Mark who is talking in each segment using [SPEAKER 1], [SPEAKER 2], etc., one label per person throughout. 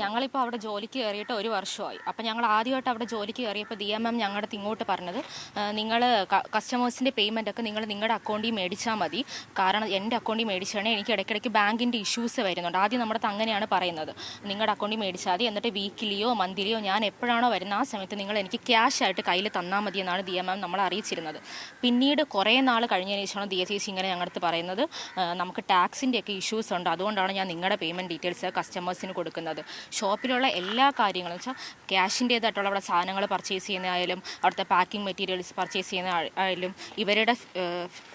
[SPEAKER 1] ഞങ്ങളിപ്പോൾ അവിടെ ജോലിക്ക് കയറിയിട്ട് ഒരു വർഷമായി. അപ്പം ഞങ്ങൾ ആദ്യമായിട്ട് അവിടെ ജോലിക്ക് കയറിയപ്പോൾ ഡി എം എം ഞങ്ങളുടെ ഇങ്ങോട്ട് പറഞ്ഞത് നിങ്ങൾ കസ്റ്റമേഴ്സിന്റെ പേയ്മെന്റ് ഒക്കെ നിങ്ങൾ നിങ്ങളുടെ അക്കൗണ്ടിൽ മേടിച്ചാൽ മതി. കാരണം എന്റെ അക്കൗണ്ടിൽ മേടിച്ചാണ് എനിക്ക് ഇടയ്ക്കിടയ്ക്ക് ബാങ്കിന്റെ ഇഷ്യൂസ് വരുന്നുണ്ട്. ആദ്യം നമ്മുടെ അങ്ങനെയാണ് പറയുന്നത്. നിങ്ങളുടെ അക്കൗണ്ടിൽ മേടിച്ചാൽ മതി. എന്നിട്ട് വീക്കിലിയോ മന്ത്ലിയോ ഞാൻ എപ്പോഴാണോ വരുന്ന ആ സമയത്ത് നിങ്ങൾ എനിക്ക് ക്യാഷ് ആയിട്ട് കയ്യിൽ തന്നാൽ മതി എന്നാണ് ഡി എം എം നമ്മളെ അറിയിച്ചിരുന്നത്. പിന്നീട് കുറേ നാൾ കഴിഞ്ഞതിന് ശേഷമാണ് ഡി ദിയ ചേച്ചി ഇങ്ങനെ ഞങ്ങളുടെ അടുത്ത് പറയുന്നത് നമുക്ക് ടാക്സിന്റെ ഒക്കെ ഇഷ്യൂസ് ഉണ്ട്. അതുകൊണ്ടാണ് ഞാൻ നിങ്ങളുടെ പേയ്മെന്റ് ഡീറ്റെയിൽസ് കസ്റ്റമേഴ്സിന് കൊടുക്കുന്നത്. ഷോപ്പിലുള്ള എല്ലാ കാര്യങ്ങളും വെച്ചാൽ ക്യാഷിന്റേതായിട്ടുള്ള അവിടെ സാധനങ്ങൾ പർച്ചേസ് ചെയ്യുന്നതായാലും അവിടുത്തെ പാക്കിംഗ് മെറ്റീരിയൽസ് പർച്ചേസ് ചെയ്യുന്ന ആയാലും ഇവരുടെ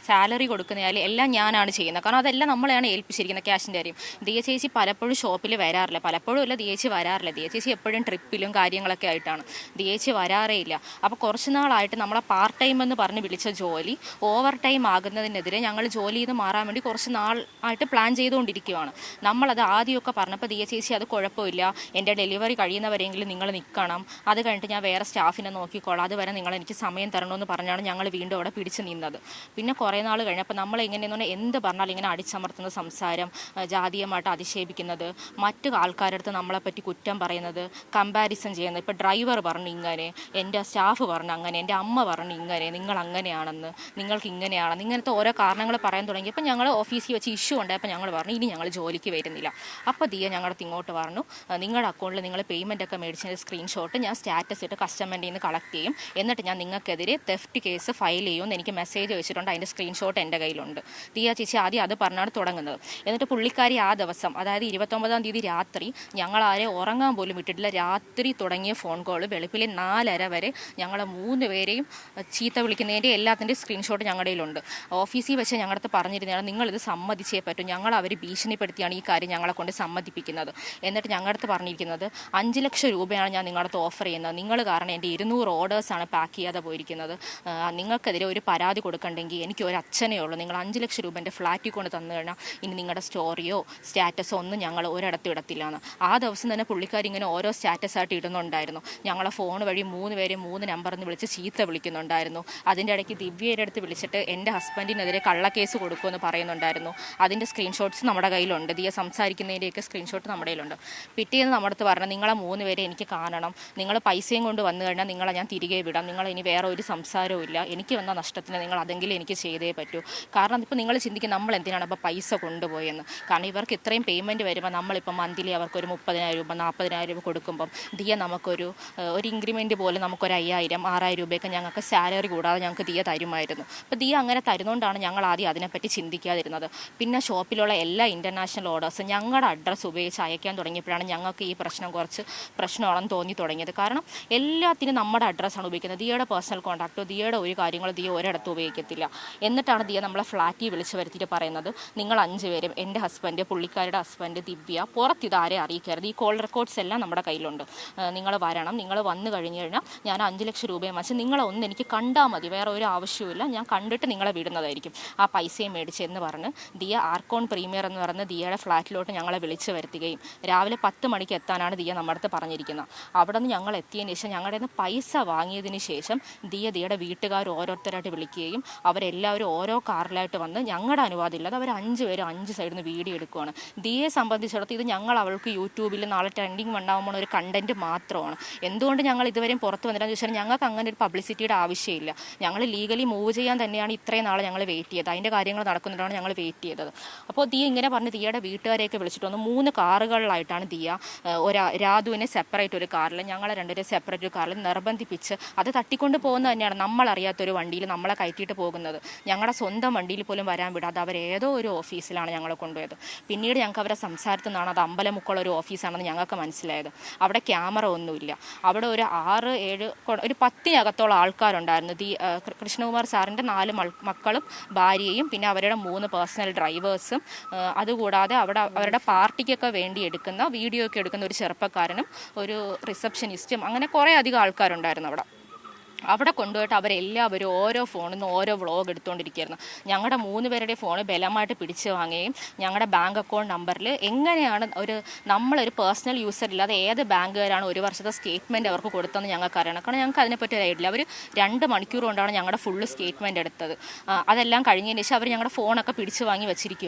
[SPEAKER 1] സാലറി കൊടുക്കുന്നതായാലും എല്ലാം ഞാനാണ് ചെയ്യുന്നത്. കാരണം അതെല്ലാം നമ്മളെയാണ് ഏൽപ്പിച്ചിരിക്കുന്നത് ക്യാഷിന്റെ കാര്യം. ദിയ ചേച്ചി പലപ്പോഴും ഷോപ്പിൽ വരാറില്ല. പലപ്പോഴും അല്ല ദിയേച്ചി വരാറില്ല. ദിയ ചേച്ചി എപ്പോഴും ട്രിപ്പിലും കാര്യങ്ങളൊക്കെ ആയിട്ടാണ്. ദിയേച്ചി വരാറേ ഇല്ല. അപ്പോൾ കുറച്ച് നാളായിട്ട് നമ്മളെ പാർട്ട് ടൈം എന്ന് പറഞ്ഞ് വിളിച്ച ജോലി ഓവർ ടൈം ആകുന്നതിനെതിരെ ഞങ്ങൾ ജോലി ചെയ്ത് മാറാൻ വേണ്ടി കുറച്ച് നാൾ ആയിട്ട് പ്ലാൻ ചെയ്തുകൊണ്ടിരിക്കുകയാണ് നമ്മളത് ആദ്യമൊക്കെ പറഞ്ഞപ്പോൾ ദിയ ചേച്ചി അത് കുഴപ്പമില്ല. എന്റെ ഡെലിവറി കഴിയുന്നവരെങ്കിലും നിങ്ങൾ നിൽക്കണം. അത് കഴിഞ്ഞിട്ട് ഞാൻ വേറെ സ്റ്റാഫിനെ നോക്കിക്കോളാം. അതുവരെ നിങ്ങൾ എനിക്ക് സമയം തരണമെന്ന് പറഞ്ഞാണ് ഞങ്ങൾ വീണ്ടും അവിടെ പിടിച്ചു നിന്നത്. പിന്നെ കുറേ നാൾ കഴിഞ്ഞപ്പോൾ നമ്മൾ എങ്ങനെയെന്ന് പറഞ്ഞാൽ എന്ത് പറഞ്ഞാലും ഇങ്ങനെ അടിച്ചമർത്തുന്ന സംസാരം ജാതീയമായിട്ട് അധിക്ഷേപിക്കുന്നത് മറ്റു ആൾക്കാരടുത്ത് നമ്മളെപ്പറ്റി കുറ്റം പറയുന്നത് കമ്പാരിസൺ ചെയ്യുന്നത്. ഇപ്പോൾ ഡ്രൈവർ പറഞ്ഞു ഇങ്ങനെ എന്റെ സ്റ്റാഫ് പറഞ്ഞു അങ്ങനെ എന്റെ അമ്മ പറഞ്ഞു ഇങ്ങനെ നിങ്ങൾ അങ്ങനെയാണെന്ന് നിങ്ങൾക്ക് ഇങ്ങനെയാണെന്ന് ഇങ്ങനത്തെ ഓരോ കാരണങ്ങൾ പറയാൻ തുടങ്ങിയപ്പോൾ ഞങ്ങൾ ഓഫീസിൽ വെച്ച് ഇഷ്യൂ ഉണ്ടായപ്പോൾ ഞങ്ങൾ പറഞ്ഞു ഇനി ഞങ്ങൾ ജോലിക്ക് വരുന്നില്ല. അപ്പോൾ ദിയ ഞങ്ങളുടെ ഇങ്ങോട്ട് പറഞ്ഞു "ആ, നിങ്ങളുടെ അക്കൗണ്ടിൽ നിങ്ങൾ പേയ്മെന്റ് ഒക്കെ മേടിച്ചതിന്റെ സ്ക്രീൻഷോട്ട് ഞാൻ സ്റ്റാറ്റസ് ഇട്ട് കസ്റ്റമറിന്റെ നിന്ന് കളക്ട് ചെയ്യും. എന്നിട്ട് ഞാൻ നിങ്ങൾക്കെതിരെ തെഫ്റ്റ് കേസ് ഫയൽ ചെയ്യും എന്ന് എനിക്ക് മെസ്സേജ് വെച്ചിട്ടുണ്ട്. അതിന്റെ സ്ക്രീൻഷോട്ട് എന്റെ കയ്യിലുണ്ട്. ദിയ ചേച്ചി ആദ്യം അത് പറഞ്ഞാണ് തുടങ്ങുന്നത്. എന്നിട്ട് പുള്ളിക്കാരി ആ ദിവസം അതായത് ഇരുപത്തൊമ്പതാം തീയതി രാത്രി ഞങ്ങൾ ആരെ ഉറങ്ങാൻ പോലും വിട്ടിട്ടില്ല. രാത്രി തുടങ്ങിയ ഫോൺ കോൾ വെളുപ്പിലെ നാലര വരെ ഞങ്ങളെ മൂന്ന് പേരെയും ചീത്ത വിളിക്കുന്നതിന്റെ എല്ലാത്തിന്റെ സ്ക്രീൻഷോട്ട് ഞങ്ങളുടെ കയ്യിലുണ്ട്. ഓഫീസിൽ വെച്ച് ഞങ്ങളുടെ അടുത്ത് പറഞ്ഞിരുന്നതാണ് നിങ്ങളിത് സമ്മതിച്ചേ പറ്റും. ഞങ്ങൾ അവർ ഭീഷണിപ്പെടുത്തിയാണ് ഈ കാര്യം ഞങ്ങളെ കൊണ്ട് സമ്മതിപ്പിക്കുന്നത്. എന്നിട്ട് ഞങ്ങളുടെ അടുത്ത് പറഞ്ഞിരിക്കുന്നത് അഞ്ച് ലക്ഷം രൂപയാണ് ഞാൻ നിങ്ങളുടെ അടുത്ത് ഓഫർ ചെയ്യുന്നത്. നിങ്ങൾ കാരണം എന്റെ ഇരുന്നൂറ് ഓർഡേഴ്സാണ് പാക്ക് ചെയ്യാതെ പോയിരിക്കുന്നത്. നിങ്ങൾക്കെതിരെ ഒരു പരാതി കൊടുക്കണ്ടെങ്കിൽ എനിക്ക് ഒരു അച്ഛനേ ഉള്ളൂ. നിങ്ങൾ അഞ്ച് ലക്ഷം രൂപ എന്റെ ഫ്ലാറ്റിൽ കൊണ്ട് തന്നു കഴിഞ്ഞാൽ ഇനി നിങ്ങളുടെ സ്റ്റോറിയോ സ്റ്റാറ്റസോ ഒന്നും ഞങ്ങൾ ഒരിടത്തും ഇടത്തില്ലാന്ന്. ആ ദിവസം തന്നെ പുള്ളിക്കാർ ഇങ്ങനെ ഓരോ സ്റ്റാറ്റസ് ആയിട്ട് ഇടുന്നുണ്ടായിരുന്നു. ഞങ്ങളെ ഫോൺ വഴി മൂന്ന് പേരെ മൂന്ന് നമ്പറിൽ നിന്ന് വിളിച്ച് ചീത്ത വിളിക്കുന്നുണ്ടായിരുന്നു. അതിന്റെ ഇടയ്ക്ക് ദിവ്യയുടെ അടുത്ത് വിളിച്ചിട്ട് എന്റെ ഹസ്ബൻഡിനെതിരെ കള്ളക്കേസ് കൊടുക്കുമെന്ന് പറയുന്നുണ്ടായിരുന്നു. അതിന്റെ സ്ക്രീൻഷോട്ട്സ് നമ്മുടെ കയ്യിലുണ്ട്. ദിയ സംസാരിക്കുന്നതിന്റെയൊക്കെ സ്ക്രീൻഷോട്ട് നമ്മുടെ കയ്യിലുണ്ട്. പിറ്റേന്ന് നമ്മുടെ അടുത്ത് പറഞ്ഞു നിങ്ങളെ മൂന്ന് പേരെ എനിക്ക് കാണണം. നിങ്ങൾ പൈസയും കൊണ്ട് വന്നു കഴിഞ്ഞാൽ നിങ്ങളെ ഞാൻ തിരികെ വിടാം. നിങ്ങൾ ഇനി വേറെ ഒരു സംസാരവും ഇല്ല. എനിക്ക് വന്ന നഷ്ടത്തിന് നിങ്ങൾ അതെങ്കിലും എനിക്ക് ചെയ്തേ പറ്റൂ. കാരണം ഇപ്പോൾ നിങ്ങൾ ചിന്തിക്കും നമ്മൾ എന്തിനാണ് അപ്പോൾ പൈസ കൊണ്ടുപോയെന്ന്? കാരണം ഇവർക്ക് ഇത്രയും പേയ്മെന്റ് വരുമ്പോൾ നമ്മളിപ്പോൾ മന്ത്ലി അവർക്ക് ഒരു മുപ്പതിനായിരം രൂപ നാൽപ്പതിനായിരം രൂപ കൊടുക്കുമ്പം ദിയ നമുക്കൊരു ഒരു ഇൻക്രിമെന്റ് പോലെ നമുക്കൊരു അയ്യായിരം ആറായിരം രൂപയൊക്കെ ഞങ്ങൾക്ക് സാലറി കൂടാതെ ഞങ്ങൾക്ക് ദിയ തരുമായിരുന്നു. അപ്പോൾ ദിയ അങ്ങനെ തരുന്നതുകൊണ്ടാണ് ഞങ്ങൾ ആദ്യം അതിനെപ്പറ്റി ചിന്തിക്കാതിരുന്നത്. പിന്നെ ഷോപ്പിലുള്ള എല്ലാ ഇന്റർനാഷണൽ ഓർഡേഴ്സും ഞങ്ങളുടെ അഡ്രസ്സ് ഉപയോഗിച്ച് അയക്കാൻ തുടങ്ങിയപ്പോഴാണ് ഞങ്ങൾക്ക് ഈ പ്രശ്നം കുറച്ച് പ്രശ്നമാണെന്ന് തോന്നി തുടങ്ങിയത്. കാരണം എല്ലാത്തിനും നമ്മുടെ അഡ്രസ്സാണ് ഉപയോഗിക്കുന്നത്. ദിയയുടെ പേഴ്സണൽ കോൺടാക്റ്റോ ദിയയുടെ ഒരു കാര്യങ്ങളോ ദിയ ഒരിടത്തും ഉപയോഗിക്കത്തില്ല. എന്നിട്ടാണ് ദിയ നമ്മളെ ഫ്ലാറ്റിൽ വിളിച്ച് വരുത്തിയിട്ട് പറയുന്നത്. നിങ്ങൾ അഞ്ച് പേരും എന്റെ ഹസ്ബൻഡ് പുള്ളിക്കാരുടെ ഹസ്ബൻഡ് ദിവ്യ പുറത്ത് ഇതാരെ അറിയിക്കരുത്. ഈ കോൾ റെക്കോർഡ്സ് എല്ലാം നമ്മുടെ കയ്യിലുണ്ട്. നിങ്ങൾ വരണം. നിങ്ങൾ വന്നു കഴിഞ്ഞ് കഴിഞ്ഞാൽ ഞാൻ അഞ്ച് ലക്ഷം രൂപയും വെച്ച് നിങ്ങളെ ഒന്ന് എനിക്ക് കണ്ടാൽ മതി. വേറെ ഒരു ആവശ്യമില്ല ഞാൻ കണ്ടിട്ട് നിങ്ങളെ വിടുന്നതായിരിക്കും. ആ പൈസയും മേടിച്ചെന്ന് പറഞ്ഞ് ദിയ ആർക്കോൺ പ്രീമിയർ എന്ന് പറഞ്ഞ് ദിയയുടെ ഫ്ലാറ്റിലോട്ട് ഞങ്ങളെ വിളിച്ച് വരുത്തുകയും രാവിലെ പത്ത് മണിക്ക് എത്താനാണ് ദിയ നമ്മുടെ അടുത്ത് പറഞ്ഞിരിക്കുന്നത് അവിടെ നിന്ന് ഞങ്ങൾ എത്തിയതിന് ശേഷം ഞങ്ങളുടെ നിന്ന് പൈസ വാങ്ങിയതിന് ശേഷം ദിയ ദിയുടെ വീട്ടുകാർ ഓരോരുത്തരായിട്ട് വിളിക്കുകയും അവരെല്ലാവരും ഓരോ കാറിലായിട്ട് വന്ന് ഞങ്ങളുടെ അനുവാദം ഇല്ലാതെ അവർ അഞ്ച് പേരും അഞ്ച് സൈഡിൽ നിന്ന് വീഡിയോ എടുക്കുകയാണ് ദിയെ സംബന്ധിച്ചിടത്ത് ഇത് ഞങ്ങൾ അവൾക്ക് യൂട്യൂബിൽ നാളെ ട്രെൻഡിങ് ഉണ്ടാകുമ്പോൾ ഒരു കണ്ടന്റ് മാത്രമാണ്. എന്തുകൊണ്ട് ഞങ്ങൾ ഇതുവരെയും പുറത്ത് വന്നില്ലെന്ന് ചോദിച്ചാൽ ഞങ്ങൾക്ക് അങ്ങനെ ഒരു പബ്ലിസിറ്റിയുടെ ആവശ്യമില്ല. ഞങ്ങൾ ലീഗലി മൂവ് ചെയ്യാൻ തന്നെയാണ് ഇത്രയും നാളെ ഞങ്ങൾ വെയിറ്റ് ചെയ്തത്. അതിന്റെ കാര്യങ്ങൾ നടക്കുന്നുണ്ടാണ് ഞങ്ങൾ വെയിറ്റ് ചെയ്തത്. അപ്പോൾ ദിയ ഇങ്ങനെ പറഞ്ഞ് ദിയയുടെ വീട്ടുകാരെയൊക്കെ വിളിച്ചിട്ട് വന്നു മൂന്ന് കാറുകളിലായിട്ടാണ് ദിയ. ഒരാ രാധുവിനെ സെപ്പറേറ്റ് ഒരു കാറിൽ ഞങ്ങളെ രണ്ടുപേരെ സെപ്പറേറ്റ് ഒരു കാറിൽ നിർബന്ധിപ്പിച്ച് അത് തട്ടിക്കൊണ്ട് പോകുന്നത് തന്നെയാണ് നമ്മളറിയാത്തൊരു വണ്ടിയിൽ നമ്മളെ കയറ്റിയിട്ട് പോകുന്നത്. ഞങ്ങളുടെ സ്വന്തം വണ്ടിയിൽ പോലും വരാൻ വിടാതെ ഏതോ ഒരു ഓഫീസിലാണ് ഞങ്ങളെ കൊണ്ടുപോയത്. പിന്നീട് ഞങ്ങൾക്ക് അവരെ സംസാരത്തിൽ നിന്നാണ് അത് അമ്പലമുക്കുള്ള ഒരു ഓഫീസാണെന്ന് ഞങ്ങൾക്ക് മനസ്സിലായത്. അവിടെ ക്യാമറ ഒന്നുമില്ല. അവിടെ ഒരു ആറ് ഏഴ് ഒരു പത്തിനകത്തോളം ആൾക്കാരുണ്ടായിരുന്നു. ആ, കൃഷ്ണകുമാർ സാറിന്റെ നാല് മക്കളും ഭാര്യയും പിന്നെ അവരുടെ മൂന്ന് പേഴ്സണൽ ഡ്രൈവേഴ്സും അതുകൂടാതെ അവിടെ അവരുടെ പാർട്ടിക്കൊക്കെ വേണ്ടി എടുക്കുന്ന വീഡിയോ ഒക്കെ എടുക്കുന്ന ഒരു ചെറുപ്പക്കാരനും ഒരു റിസപ്ഷനിസ്റ്റും അങ്ങനെ കുറേ അധികം ആൾക്കാരുണ്ടായിരുന്നു അവിടെ. അവിടെ കൊണ്ടുപോയിട്ട് അവരെല്ലാവരും ഓരോ ഫോണിൽ നിന്ന് ഓരോ വ്ളോഗ് എടുത്തുകൊണ്ടിരിക്കുകയായിരുന്നു ഞങ്ങളുടെ മൂന്ന് പേരുടെ ഫോൺ ബലമായിട്ട് പിടിച്ചു വാങ്ങുകയും ഞങ്ങളുടെ ബാങ്ക് അക്കൗണ്ട് നമ്പറിൽ എങ്ങനെയാണ് ഒരു നമ്മളൊരു പേഴ്സണൽ യൂസർ ഇല്ലാതെ ഏത് ബാങ്കുകാരാണ് ഒരു വർഷത്തെ സ്റ്റേറ്റ്മെന്റ് അവർക്ക് കൊടുത്തതെന്ന് ഞങ്ങൾക്ക് അറിയണം കാരണം ഞങ്ങൾക്ക് അതിനെപ്പറ്റി ഒരു ഐഡിയ അവർ രണ്ട് മണിക്കൂർ കൊണ്ടാണ് ഞങ്ങളുടെ ഫുള്ള് സ്റ്റേറ്റ്മെന്റ് എടുത്തത്. അതെല്ലാം കഴിഞ്ഞതിന് ശേഷം അവർ ഞങ്ങളുടെ ഫോണൊക്കെ പിടിച്ചു വാങ്ങി വെച്ചിരിക്കുക